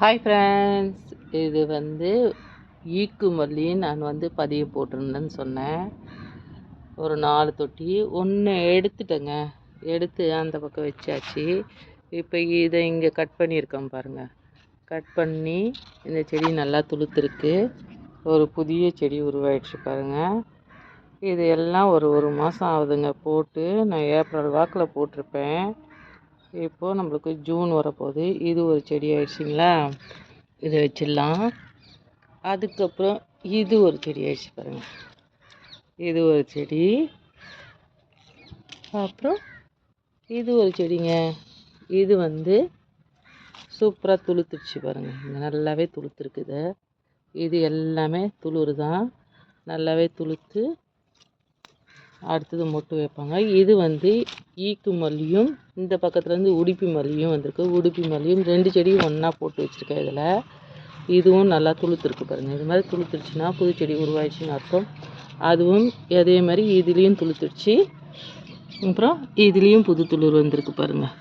Hi friends இது வந்து ஈக்கு நான் வந்து பதிவு போட்டிருந்தேன்னு சொன்னேன். ஒரு நாலு தொட்டி. ஒன்று எடுத்துட்டேங்க. எடுத்து அந்த பக்கம் வச்சாச்சு. இப்போ இதை இங்கே கட் பண்ணியிருக்கேன் பாருங்கள் கட் பண்ணி இந்த செடி நல்லா துளுத்துருக்கு. ஒரு புதிய செடி உருவாயிடுச்சு பாருங்கள் இது எல்லாம் ஒரு ஒரு மாதம் ஆகுதுங்க. போட்டு நான் ஏப்ரல் வாக்கில் போட்டிருப்பேன். இப்போது நம்மளுக்கு ஜூன் வரப்போகுது. இது ஒரு செடி ஆயிடுச்சுங்களா? இதை வச்சிடலாம். அதுக்கப்புறம் இது ஒரு செடி ஆயிடுச்சு பாருங்கள் இது ஒரு செடி. அப்புறம் இது ஒரு செடிங்க. இது வந்து சூப்பராக துளுத்துருச்சு பாருங்கள் இங்கே நல்லாவே துளுத்துருக்குது. இது எல்லாமே துளுர் தான் நல்லாவே துளுத்து அடுத்தது மொட்டு வைப்பாங்க. இது வந்து ஈக்கு மல்லியும் இந்த பக்கத்துலேருந்து உடுப்பி மல்லியும் வந்திருக்கு. உடுப்பி மல்லியும் ரெண்டு செடியும் ஒன்றா போட்டு வச்சுருக்கேன் இதில். இதுவும் நல்லா துளுத்துருக்கு பாருங்கள் இது மாதிரி துளுத்துருச்சுன்னா புது செடி உருவாயிடுச்சுன்னு அர்த்தம். அதுவும் அதே மாதிரி இதுலேயும் துளுத்துருச்சு. அப்புறம் இதுலேயும் புது துளிர் வந்திருக்கு பாருங்கள்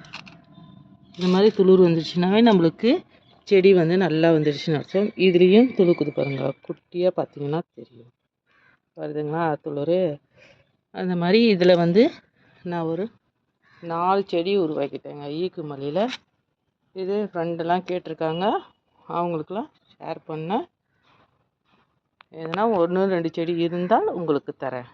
இந்த மாதிரி துளிர் வந்துருச்சுனாவே நம்மளுக்கு செடி வந்து நல்லா வந்துடுச்சுன்னு அர்த்தம். இதுலேயும் துளுக்குது பாருங்கள் குட்டியாக பார்த்தீங்கன்னா தெரியும். வருதுங்களா துளிர். அந்த மாதிரி இதில் வந்து நான் ஒரு நாலு செடி உருவாக்கிட்டேங்க. ஈக்கு மல்லியில். இது ஃப்ரெண்டெல்லாம் கேட்டிருக்காங்க. அவங்களுக்கெல்லாம் ஷேர் பண்ணேன். எதுனா ஒன்று ரெண்டு செடி இருந்தால் உங்களுக்கு தரேன்.